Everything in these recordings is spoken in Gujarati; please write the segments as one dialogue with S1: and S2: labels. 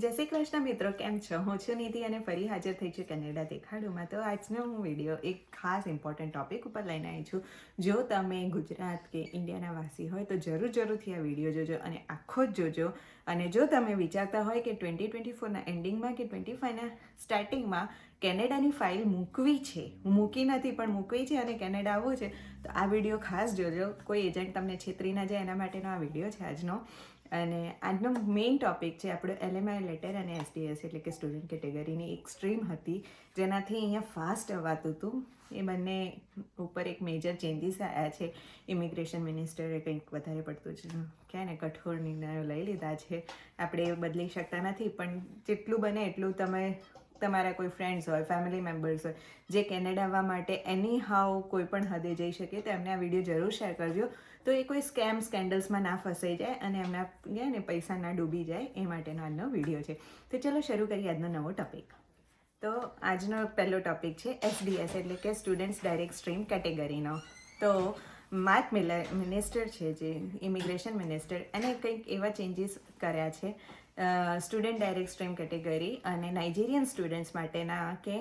S1: જય શ્રી કૃષ્ણ મિત્રો, કેમ છો? હું છું નિધિ અને ફરી હાજર થઈ છું કેનેડા દેખાડોમાં. તો આજનો હું વીડિયો એક ખાસ ઇમ્પોર્ટન્ટ ટોપિક ઉપર લઈને આવી છું. જો તમે ગુજરાત કે ઇન્ડિયાના વાસી હોય તો જરૂર જરૂરથી આ વીડિયો જોજો અને આખો જ જોજો. અને જો તમે વિચારતા હોય કે ટ્વેન્ટી ટ્વેન્ટી ફોરના એન્ડિંગમાં કે ટ્વેન્ટી ફાઈવના સ્ટાર્ટિંગમાં કેનેડાની ફાઇલ મૂકવી છે. મૂકી નથી, પણ મૂકવી છે અને કેનેડા આવવું છે, તો આ વીડિયો ખાસ જોજો. કોઈ એજન્ટ તમને છેતરી ના જાય એના માટેનો આ વીડિયો છે આજનો. અને આજનો મેઇન ટોપિક છે આપણો એલએમઆઈ લેટર અને એસડીએસ એટલે કે સ્ટુડન્ટ કેટેગરીની એક સ્ટ્રીમ હતી. જેનાથી અહીંયા ફાસ્ટ અવાતું હતું. એ બંને ઉપર એક મેજર ચેન્જીસ આવ્યા છે. ઇમિગ્રેશન મિનિસ્ટરે કંઈક વધારે પડતું જ કહે કઠોર નિર્ણયો લઈ લીધા છે. આપણે બદલી શકતા નથી, પણ જેટલું બને એટલું તમે તમારા કોઈ ફ્રેન્ડ્સ હોય ફેમિલી મેમ્બર્સ હોય, જે કેનેડા આવવા માટે એની હાવ કોઈ પણ હદે જઈ શકે તો એમને આ વીડિયો જરૂર શેર કરજો. તો એ કોઈ સ્કેમ સ્કેન્ડલ્સમાં ના ફસાઈ જાય અને એમના કહે ને પૈસા ના ડૂબી જાય એ માટેનો આજનો વીડિયો છે. તો ચલો શરૂ કરીએ આજનો નવો ટોપિક તો આજનો પહેલો ટોપિક છે એસડીએસ એટલે કે સ્ટુડન્ટ્સ ડાયરેક્ટ સ્ટ્રીમ કેટેગરીનો તો માર્ક મિલર મિનિસ્ટર છે જે ઇમિગ્રેશન મિનિસ્ટર એને કંઈક એવા ચેન્જીસ કર્યા છે. સ્ટુડન્ટ ડાયરેક્ટ સ્ટ્રીમ કેટેગરી અને નાઇજીરિયન સ્ટુડન્ટ્સ માટેના કે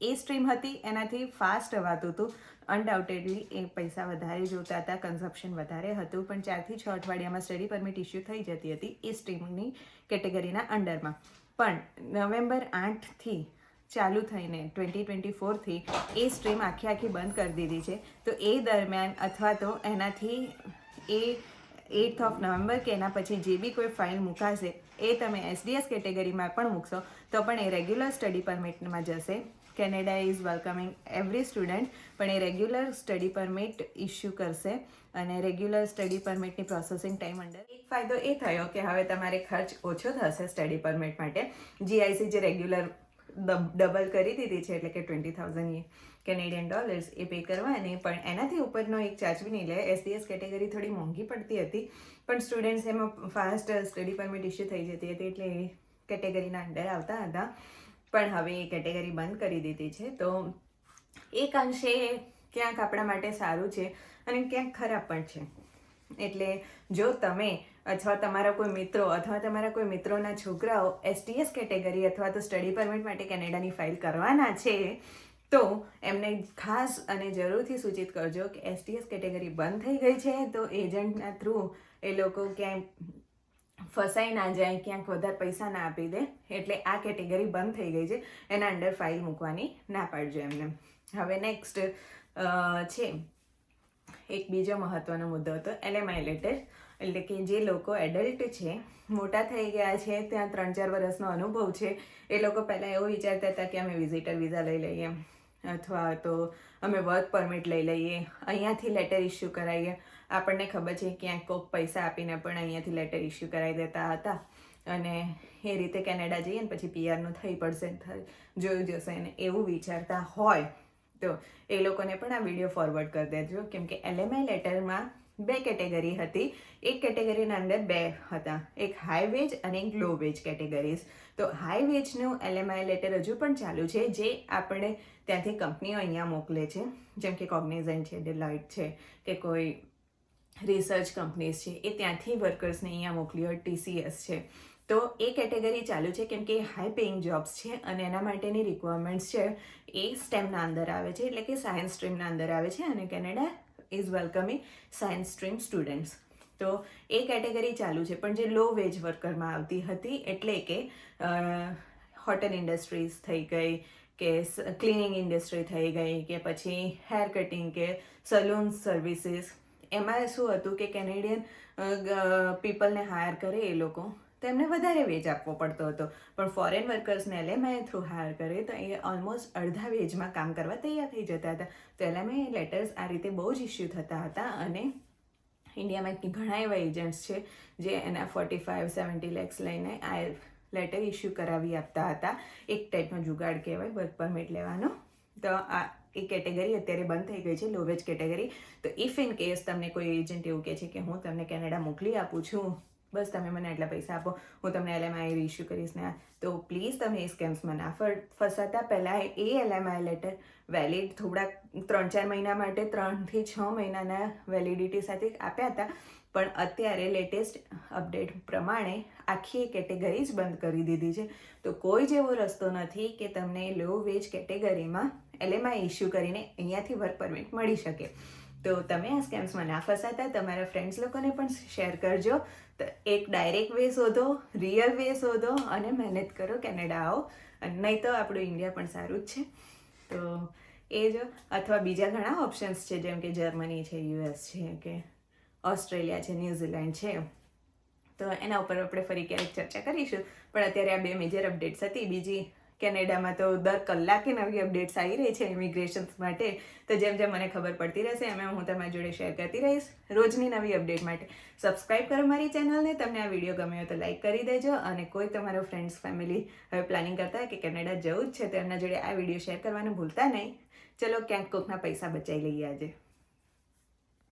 S1: એ સ્ટ્રીમ હતી, એનાથી ફાસ્ટ અવાતું હતું. અનડાઉટેડલી એ પૈસા વધારે જોતા હતા કન્ઝપ્શન વધારે હતું, પણ ચારથી છ અઠવાડિયામાં સ્ટડી પરમિટ ઇસ્યુ થઈ જતી હતી એ સ્ટ્રીમની કેટેગરીના અંડરમાં. પણ નવેમ્બર આઠથી ચાલુ થઈને ટ્વેન્ટી ટ્વેન્ટી ફોરથી એ સ્ટ્રીમ આખી આખી બંધ કરી દીધી છે. તો એ દરમિયાન અથવા તો એનાથી એ એઇથ ઓફ નવેમ્બર કે એના પછી જે બી કોઈ ફાઇલ મુકાશે, એ તમે એસડીએસ કેટેગરીમાં પણ મૂકશો, તો પણ એ રેગ્યુલર સ્ટડી પરમિટમાં જશે. Canada is welcoming every student પણ એ રેગ્યુલર સ્ટડી પરમિટ ઇસ્યુ કરશે અને રેગ્યુલર સ્ટડી પરમિટની પ્રોસેસિંગ ટાઈમ અંડર એક ફાયદો એ થયો કે હવે તમારે ખર્ચ ઓછો થશે સ્ટડી પરમિટ માટે. જીઆઈસી જે રેગ્યુલર ડબલ કરી દીધી છે, એટલે કે ટ્વેન્ટી થાઉઝન્ડ કેનેડિયન ડોલર્સ એ પે કરવાની પણ એનાથી ઉપરનો એક ચાર્જ બી નહીં લે એસડીએસ કેટેગરી થોડી મોંઘી પડતી હતી, પણ સ્ટુડન્ટ્સ એમાં ફાસ્ટ સ્ટડી પરમિટ ઇસ્યુ થઈ જતી હતી, એટલે એ કેટેગરીના અંડર આવતા હતા. પણ હવે એ કેટેગરી બંધ કરી દીધી છે. તો એક અંશે ક્યાંક આપણા માટે સારું છે અને ક્યાંક ખરાબ પણ છે. એટલે જો તમે અથવા તમારા કોઈ મિત્રો અથવા તમારા કોઈ મિત્રોના છોકરાઓ એસટીએસ કેટેગરી અથવા તો સ્ટડી પરમિટ માટે કેનેડાની ફાઇલ કરવાના છે, તો એમને ખાસ અને જરૂરથી સૂચિત કરજો કે એસટીએસ કેટેગરી બંધ થઈ ગઈ છે. તો એજન્ટના થ્રુ એ લોકો ક્યાંય ફસાઈ ના જાય, ક્યાંક વધારે પૈસા ના આપી દે, એટલે આ કેટેગરી બંધ થઈ ગઈ છે. એના અંડર ફાઇલ મૂકવાની ના પાડજો એમને. હવે નેક્સ્ટ છે. એક બીજો મહત્વનો મુદ્દો હતો એલએમઆઈ લેટર એટલે કે જે લોકો એડલ્ટ છે, મોટા થઈ ગયા છે, ત્યાં ત્રણ ચાર વર્ષનો અનુભવ છે. એ લોકો પહેલાં એવું વિચારતા હતા કે અમે વિઝિટર વિઝા લઈ લઈએ. અથવા તો અમે વર્ક પરમિટ લઈ લઈએ, અહીંયાથી લેટર ઇસ્યુ કરાવીએ આપણને ખબર છે ક્યાંક કોઈક પૈસા આપીને પણ અહીંયાથી લેટર ઇસ્યુ કરાવી દેતા હતા. અને એ રીતે કેનેડા જઈએ ને પછી પીઆરનું થઈ પડશે જોયું જશે ને એવું વિચારતા હોય તો એ લોકોને પણ આ વીડિયો ફોરવર્ડ કરી દેજો. કેમ કે એલએમઆઈ લેટરમાં બે કેટેગરી હતી. એક કેટેગરીના અંદર બે હતા. એક હાઈ વેજ અને એક લો વેજ કેટેગરીઝ તો હાઈ વેજનું એલએમઆઈ લેટર હજુ પણ ચાલુ છે, જે આપણે ત્યાંથી કંપનીઓ અહીંયા મોકલે છે. જેમ કે કોગ્નિઝન છે ડિલાઇટ છે, કે કોઈ રિસર્ચ કંપનીઝ છે, એ ત્યાંથી વર્કર્સને અહીંયા મોકલી હોય ટીસીએસ છે. તો એ કેટેગરી ચાલુ છે, કેમ કે હાઈ પેઇંગ જોબ્સ છે અને એના માટેની રિક્વાયરમેન્ટ્સ છે એ સ્ટેમના અંદર આવે છે, એટલે કે સાયન્સ સ્ટ્રીમના અંદર આવે છે અને Canada is welcoming science stream students તો એ કેટેગરી ચાલુ છે, પણ જે લો વેજ વર્કરમાં આવતી હતી, એટલે કે હોટેલ ઇન્ડસ્ટ્રીઝ થઈ ગઈ, કે ક્લિનિંગ ઇન્ડસ્ટ્રી થઈ ગઈ, કે પછી હેર કટિંગ કે સલૂન સર્વિસીસ એમાં શું હતું કે કેનેડિયન પીપલને હાયર કરે એ લોકો. તેમને વધારે વેજ આપવો પડતો હતો. પણ ફોરેન વર્કર્સને એલએમઆઈ થ્રુ હાયર કરે તો એ ઓલમોસ્ટ અડધા વેજમાં કામ કરવા તૈયાર થઈ જતા હતા. તો એલએમઆઈ લેટર્સ આ રીતે બહુ જ ઇસ્યુ થતા હતા અને ઇન્ડિયામાં ઘણા એવા એજન્ટ્સ છે જે એના ફોર્ટી ફાઇવ સેવન્ટી લેક્સ લઈને આ લેટર ઇસ્યુ કરાવી આપતા હતા. એક ટાઈપનો જુગાડ કહેવાય વર્ક પરમિટ લેવાનો. તો આ એ કેટેગરી અત્યારે બંધ થઈ ગઈ છે લોવેજ કેટેગરી તો ઇફ ઇન કેસ તમને કોઈ એજન્ટ એવું કહે છે કે હું તમને કેનેડા મોકલી આપું છું બસ તમે મને આટલા પૈસા આપો. હું તમને એલએમઆઈ ઇસ્યુ કરીશ ને તો પ્લીઝ તમે એ સ્કેમ્સમાં ના ફસાતા પહેલાં એ એલએમઆઈ લેટર વેલિડ થોડા ત્રણ ચાર મહિના માટે ત્રણથી છ મહિનાના વેલિડિટી સાથે આપ્યા હતા. પણ અત્યારે લેટેસ્ટ અપડેટ પ્રમાણે આખી કેટેગરી જ બંધ કરી દીધી છે. તો કોઈ જ એવો રસ્તો નથી કે તમને લો વેજ કેટેગરીમાં એલએમઆઈ ઇસ્યુ કરીને અહીંયાથી વર્ક પરમિટ મળી શકે. તો તમે આ સ્કેમ્સમાં ના ફસાતા, તમારા ફ્રેન્ડ્સ લોકોને પણ શેર કરજો. તો એક ડાયરેક્ટ વે શોધો રિયલ વે શોધો અને મહેનત કરો કેનેડા આવો. અને નહીં તો આપણું ઇન્ડિયા પણ સારું જ છે. તો એ જ. અથવા બીજા ઘણા ઓપ્શન્સ છે, જેમ કે જર્મની છે યુએસ છે, કે ઓસ્ટ્રેલિયા છે ન્યૂઝીલેન્ડ છે. તો એના ઉપર આપણે ફરી ક્યારેક ચર્ચા કરીશું. પણ અત્યારે આ બે મેજર અપડેટ્સ હતી. બીજી કેનેડામાં તો દર કલાકે નવી અપડેટ્સ આવી રહી છે ઇમિગ્રેશન્સ માટે. તો જેમ જેમ મને ખબર પડતી રહેશે, એમ એમ હું તમારી જોડે શેર કરતી રહીશ રોજની નવી અપડેટ માટે. સબસ્ક્રાઇબ કરો મારી ચેનલને તમને આ વીડિયો ગમ્યો તો લાઇક કરી દેજો અને કોઈ તમારો ફ્રેન્ડ્સ ફેમિલી હવે પ્લાનિંગ કરતા કે કેનેડા જવું જ છે, તો એમના જોડે આ વીડિયો શેર કરવાનું ભૂલતા નહીં. ચલો, ક્યાંક કોકના પૈસા બચાવી લઈએ આજે.